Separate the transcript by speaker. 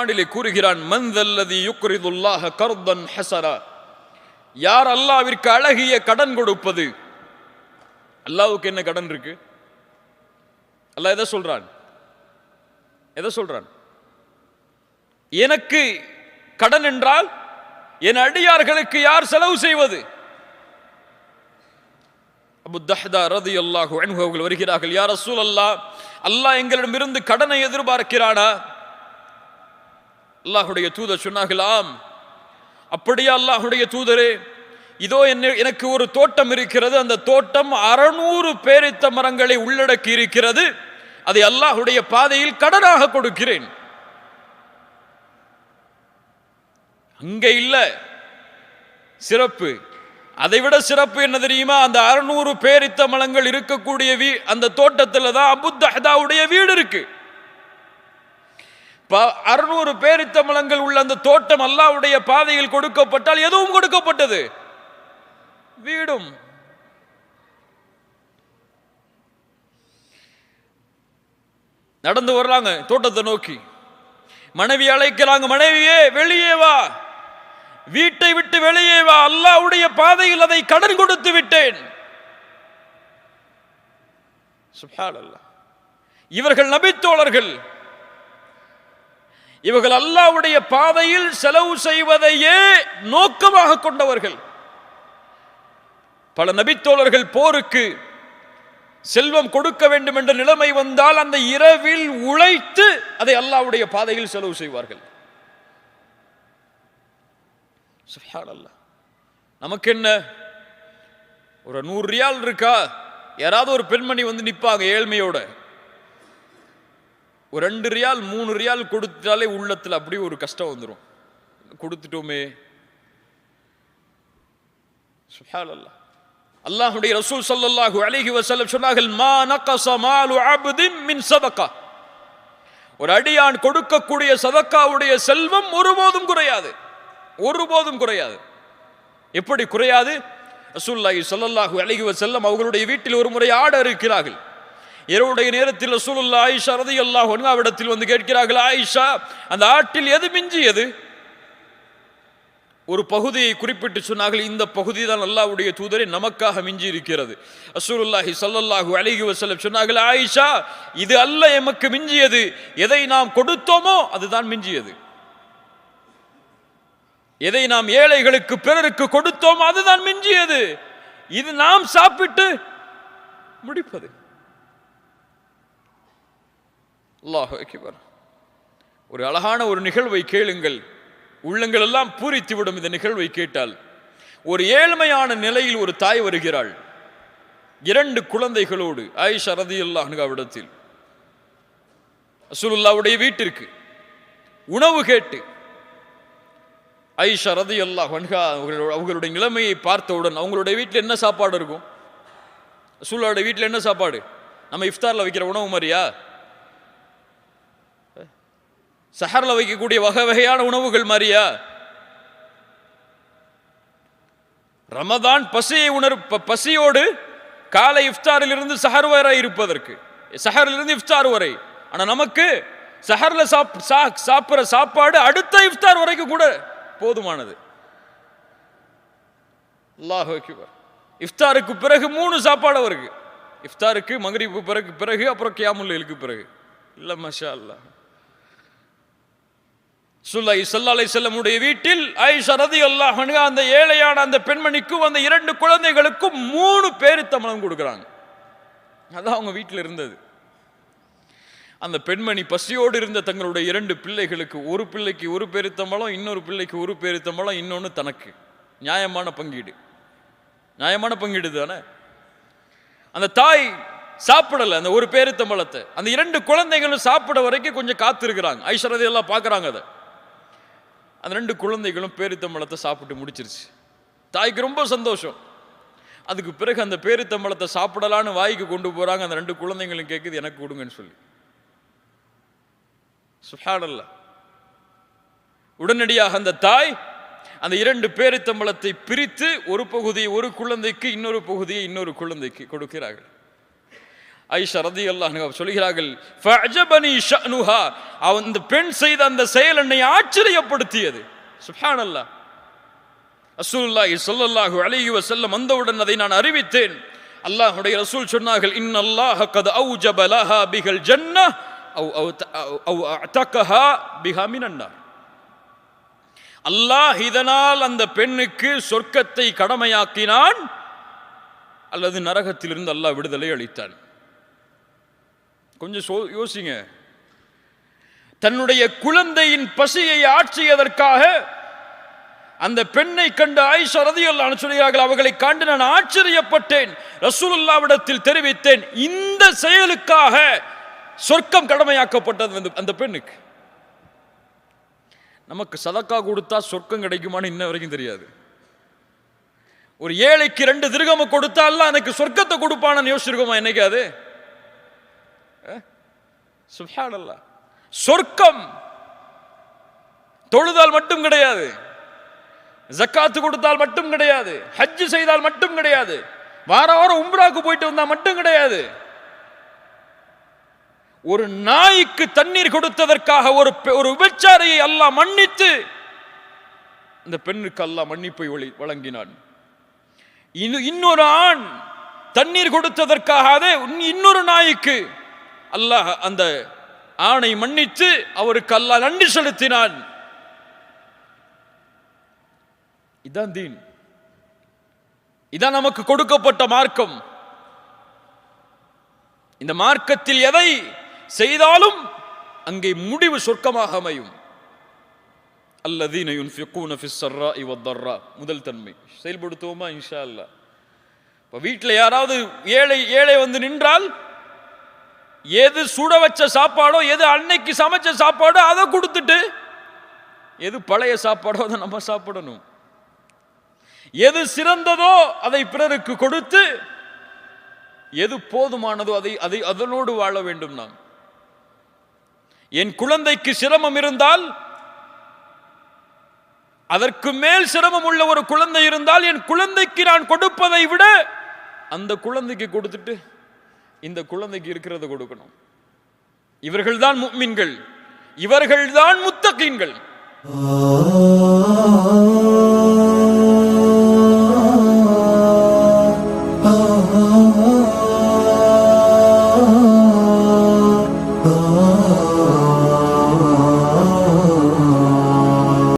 Speaker 1: குரானிலே கூறுகிறான் மந்தல்லதி யுக்ரிதுல்லாஹ கர்தன் ஹசரா. யார் அல்லாவிற்கு அழகிய கடன் கொடுப்பது? அல்லாவுக்கு என்ன கடன் இருக்கு? அல்லாஹ் எதை சொல்றான்? எதை சொல்றான்? எனக்கு கடன் என்றால் என் அடியார்களுக்கு யார் செலவு செய்வது? அபு ரதி அல்லாஹு அவர்கள் வருகிறார்கள் யார் ரசூல் அல்லாஹ் அல்லாஹ் எங்களிடமிருந்து கடனை எதிர்பார்க்கிறானா? அல்லாஹுடைய தூதர் சொன்னார்களாம் அப்படியா அல்லாஹுடைய தூதரே இதோ என்ன எனக்கு ஒரு தோட்டம் இருக்கிறது. அந்த தோட்டம் அறநூறு பேரித்த மரங்களை உள்ளடக்கி இருக்கிறது. அதை அல்லாஹுடைய பாதையில் கடனாக கொடுக்கிறேன். அங்க இல்ல சிறப்பு. அதை விட சிறப்பு என்ன தெரியுமா? அந்த அறுநூறு பேரித்த மலங்கள் இருக்கக்கூடிய வீ அந்த தோட்டத்தில் தான் அபுத்தஹதாவுடைய வீடு இருக்கு. அறுநூறு பேரித்தமலங்கள் உள்ள அந்த தோட்டம் அல்லாவுடைய பாதையில் கொடுக்கப்பட்டால் எதுவும் கொடுக்கப்பட்டது? வீடும். நடந்து வர்றாங்க தோட்டத்தை நோக்கி. மனைவி அழைக்கிறாங்க மனைவியே வெளியே வா. வீட்டை விட்டு வெளியே வா. அல்லாவுடைய பாதையில் அதை கடன் கொடுத்து விட்டேன். இவர்கள் நபித்தோழர்கள் இவர்கள் அல்லாவுடைய பாதையில் செலவு செய்வதையே நோக்கமாக கொண்டவர்கள். பல நபித்தோழர்கள் போருக்கு செல்வம் கொடுக்க வேண்டும் என்ற நிலைமை வந்தால் அந்த இரவில் உழைத்து அதை அல்லாவுடைய பாதையில் செலவு செய்வார்கள். நமக்கு என்ன ஒரு நூறு ரியால் இருக்கா? யாராவது ஒரு பெண்மணி வந்து நிற்பாங்க ஏழ்மையோட. ஒரு ரெண்டு ரியால் மூணு ரியால் கொடுத்தாலே உள்ளத்தில் அப்படியே ஒரு கஷ்டம் வந்துடும் கொடுத்துட்டோமே. சுப்ஹானல்லாஹ் அல்லாஹ்வுடைய ரசூல் ஸல்லல்லாஹு அலைஹி வஸல்லம் சொன்னார்கள் மா நகஸ மாலு அப்தின் மின் சதக்கா. ஒரு அடியான் கொடுக்கக்கூடிய சதக்காவுடைய செல்வம் ஒருபோதும் குறையாது. ஒருபோதும் குறையாது. எப்படி குறையாது? ரசூல்லாஹி சல்லல்லாஹு அலைஹி வசல்லம் அவர்களுடைய வீட்டில் ஒரு முறை ஆட இருக்கிறார்கள். இரவுடைய நேரத்தில் ரசூலுல்லாஹி ஆயிஷா ரலியல்லாஹு எல்லா அவரிடத்தில் வந்து கேட்கிறார்கள் ஆயிஷா அந்த ஆட்டில் எது மிஞ்சியது? ஒரு பகுதியை குறிப்பிட்டு சொன்னார்கள் இந்த பகுதி தான் அல்லாவுடைய தூதரை நமக்காக மிஞ்சி இருக்கிறது அசூருல்லாஹி சல்லல்லாஹு அலைஹி வஸல்லம் சொன்னார்கள் ஆயிஷா இது அல்ல எமக்கு மிஞ்சியது. எதை நாம் கொடுத்தோமோ அதுதான் மிஞ்சியது. எதை நாம் ஏழைகளுக்கு பிறருக்கு கொடுத்தோமோ அதுதான் மிஞ்சியது. இது நாம் சாப்பிட்டு முடிப்பது. அல்லாஹ் அக்பர். ஒரு அழகான ஒரு நிகழ்வை கேளுங்கள். உள்ளங்கள் எல்லாம் பூரித்து விடும் இந்த நிகழ்வை கேட்டால். ஒரு ஏழ்மையான நிலையில் ஒரு தாய் வருகிறாள். இரண்டு குழந்தைகளோடு ஆயிஷா ரதியுல்லாஹ்விடத்தில் அசுலுல்லாவுடைய வீட்டிற்கு. உணவு கேட்டு. ஐஷா ரதி அல்லாஹ் வன்ஹா அவங்களோட அவங்களுடைய நிலைமையை பார்த்தவுடன் அவங்களுடைய வீட்டில் என்ன சாப்பாடு இருக்கும்? அசுல்லாவுடைய வீட்டில் என்ன சாப்பாடு? நம்ம இஃப்தாரில் வைக்கிற உணவு மாதிரியா? சஹரில் வைக்கக்கூடிய வகை வகையான உணவுகள் மாதிரியா ரமதான் பசியை உணர் பசியோடு காலை இஃப்தாரிலிருந்து சஹர் வரை இருப்பதற்கு. சஹரிலிருந்து இஃப்தார் வரை. ஆனா நமக்கு சஹர்ல சாப் சா- சாப்பிடுற சாப்பாடு அடுத்த இஃப்தார் வரைக்கும் கூட போதுமானது. அல்லாஹ் இஃப்தாருக்கு பிறகு மூணு சாப்பாடு அவருக்கு. இஃப்தாருக்கு மகரிப்பு பிறகு பிறகு அப்புறம் கியாமுல்லுக்கு பிறகு. இல்ல மஷா அல்லாஹ். சுல்லை சல்லா செல்லமுடைய வீட்டில் ஐஷா ரதி அல்லாஹ் அந்த ஏழையான அந்த பெண்மணிக்கும் அந்த இரண்டு குழந்தைகளுக்கும் மூணு பேரித்தமலம் கொடுக்குறாங்க. அதான் அவங்க வீட்டில் இருந்தது. அந்த பெண்மணி பசியோடு இருந்த தங்களுடைய இரண்டு பிள்ளைகளுக்கு ஒரு பிள்ளைக்கு ஒரு பெருத்தம்பளம் இன்னொரு பிள்ளைக்கு ஒரு பெருத்தம்பளம் இன்னொன்று தனக்கு. நியாயமான பங்கீடு. நியாயமான பங்கீடு தானே? அந்த தாய் சாப்பிடலை அந்த ஒரு பேருத்தம்பளத்தை அந்த இரண்டு குழந்தைகளும் சாப்பிட வரைக்கும் கொஞ்சம் காத்திருக்கிறாங்க. ஐஸ்வரதையெல்லாம் எல்லாம் பார்க்குறாங்க அதை. அந்த ரெண்டு குழந்தைகளும் பேரித்தம்பளத்தை சாப்பிட்டு முடிச்சிருச்சு. தாய்க்கு ரொம்ப சந்தோஷம். அதுக்கு பிறகு அந்த பேரித்தம்பளத்தை சாப்பிடலான்னு வாய்க்கு கொண்டு போகிறாங்க அந்த ரெண்டு குழந்தைங்களும் கேட்குது எனக்கு கொடுங்கன்னு சொல்லி. சுஹாடல்ல உடனடியாக அந்த தாய் அந்த இரண்டு பேரித்தம்பளத்தை பிரித்து ஒரு பகுதியை ஒரு குழந்தைக்கு இன்னொரு பகுதியை இன்னொரு குழந்தைக்கு கொடுக்கிறார்கள். ஐஷா ரதி சொல்கிறார்கள் அவன் அந்த பெண் செய்த அந்த செயல் என்னை ஆச்சரியப்படுத்தியது. சுஹான் அல்லா அசூல்லாஹி சொல்லல்லாஹு அலைஹி வஸல்லம் வந்தவுடன் அதை நான் அறிவித்தேன். அல்லாஹுடைய ரசூல் சொன்னார்கள் இன்னல்லாஹ கத் அவு ஜபலஹா பிகல் ஜன்னா அவ் அவு அத்தகஹா பிஹா மினன் அல்லாஹ் இதனால் அந்த பெண்ணுக்கு சொர்க்கத்தை கடமையாக்கினான். அல்லது நரகத்திலிருந்து அல்லாஹ் விடுதலை அளித்தான். கொஞ்சம் சோ- யோசிங்க. தன்னுடைய குழந்தையின் பசியை ஆற்றியதற்காக அந்த பெண்ணை கண்டு ஆயிஷா ரதியல்லாஹு சொல்கிறார்கள் அவர்களை கண்டு நான் ஆச்சரியப்பட்டேன். ரசூலுல்லாவிடத்தில் தெரிவித்தேன். இந்த செயலுக்காக சொர்க்கம் கடமையாக்கப்பட்டது அந்த- அந்த பெண்ணுக்கு. நமக்கு சதக்கா கொடுத்தா சொர்க்கம் கிடைக்குமான்னு இன்ன வரைக்கும் தெரியாது. ஒரு ஏழைக்கு ரெண்டு திருகம கொடுத்தா எனக்கு சொர்க்கத்தை கொடுப்பானு யோசிச்சிருக்கோமா என்னைக்காது சுப்ஹானல்லாஹ் சொர்க்கம் தொழுதால் மட்டும் கிடையாது. ஜக்காத்து கொடுத்தால் மட்டும் கிடையாது. ஹஜ் செய்தால் மட்டும் கிடையாது. வார வாரம் உம்ராக்கு போயிட்டு வந்தால் மட்டும் கிடையாது. ஒரு நாய்க்கு தண்ணீர் கொடுத்ததற்காக ஒரு ஒரு விபச்சாரியை அல்லாஹ் மன்னித்து இந்த பெண்ணுக்கு அல்லாஹ் மன்னிப்பை வழங்கினான். இன்னு- இன்னொரு ஆண் தண்ணீர் கொடுத்ததற்காக அதே இன்னொரு நாய்க்கு அல்லாஹ் அந்த ஆணை மன்னித்து அவருக்கு அல்லாஹ் நன்றி செலுத்தினான். இதான் தீன். இதான் நமக்கு கொடுக்கப்பட்ட மார்க்கம். இந்த மார்க்கத்தில் எதை செய்தாலும் அங்கே முடிவு சொர்க்கமாக அமையும். அல்லதீன யுன்ஃபிகூன முதல் தன்மை. செயல்படுத்துவோமா? இன்ஷா அல்லாஹ். இப்போ வீட்டில் யாராவது ஏழை ஏழை வந்து நின்றால் எது சுட வச்ச சாப்பாடோ எது அன்னைக்கு சமைச்ச சாப்பாடோ அதை கொடுத்துட்டு எது பழைய சாப்பாடோ அதை நம்ம சாப்பிடணும். எது சிறந்ததோ அதை பிறருக்கு கொடுத்து எது போதுமானதோ அதை அதை அதனோடு வாழ வேண்டும் நாம். என் குழந்தைக்கு சிரமம் இருந்தால் அதற்கு மேல் சிரமம் உள்ள ஒரு குழந்தை இருந்தால் என் குழந்தைக்கு நான் கொடுப்பதை விட அந்த குழந்தைக்கு கொடுத்துட்டு இந்த குழந்தைக்கு இருக்கிறத கொடுக்கணும். இவர்கள்தான் முக்மின்கள். இவர்கள்தான் முத்தகீன்கள்.